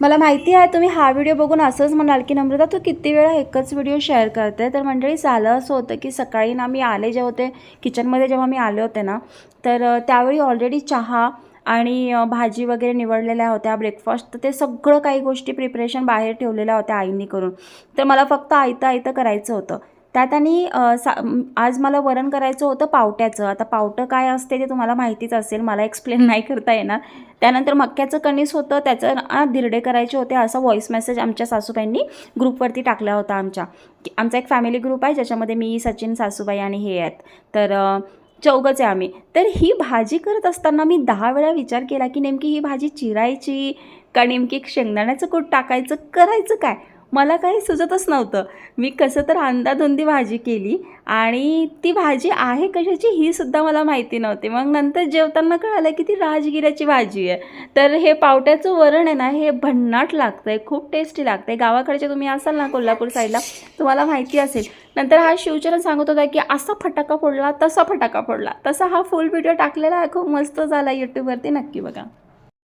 मला माहिती आहे तुम्ही हा व्हिडिओ बघून असंच म्हणाल की नम्रता तू किती वेळा एकच व्हिडिओ शेअर करते? तर मंडळी झालं असं होतं की सकाळी ना मी आले जे होते किचनमध्ये जेव्हा मी आले होते ना तर त्यावेळी ऑलरेडी चहा आणि भाजी वगैरे निवडलेल्या होत्या ब्रेकफास्ट तर ते सगळं काही गोष्टी प्रिपरेशन बाहेर ठेवलेल्या होत्या आईंनी करून. तर मला फक्त आयतं आयतं करायचं होतं. त्यात आणि सा आज मला वरण करायचं होतं पावट्याचं. आता पावटं काय असते ते तुम्हाला माहितीच असेल. मला एक्सप्लेन नाही करता येणार. त्यानंतर मक्क्याचं कणीस होतं. त्याचं धिरडे करायचे होते. असा व्हॉईस मेसेज आमच्या सासूबाईंनी ग्रुपवरती टाकला होता आमच्या. की आमचा एक फॅमिली ग्रुप आहे. ज्याच्यामध्ये मी सचिन सासूबाई आणि हे आहेत. तर चौघच आहे आम्ही. तर ही भाजी करत असताना मी दहा वेळा विचार केला की नेमकी ही भाजी चिरायची का? नेमकी शेंगदाण्याचं कूट टाकायचं करायचं काय? मला काही सुचतच नव्हतं. मी कसं तर अंदाधुंदी भाजी केली आणि ती भाजी आहे कशाची ही सुद्धा मला माहिती नव्हती. मग नंतर जेवताना कळालं की ती राजगिऱ्याची भाजी आहे. तर हे पावट्याचं वरण आहे ना हे भन्नाट लागतं आहे खूप टेस्टी लागतं आहे गावाकडचे तुम्ही असाल ना कोल्हापूर साईडला तुम्हाला माहिती असेल. नंतर हा शिवचरण सांगत होता की असा फटाका फोडला तसा फटाका फोडला. तसा हा फुल व्हिडिओ टाकलेला आहे. खूप मस्त झाला यूट्यूबवरती नक्की बघा.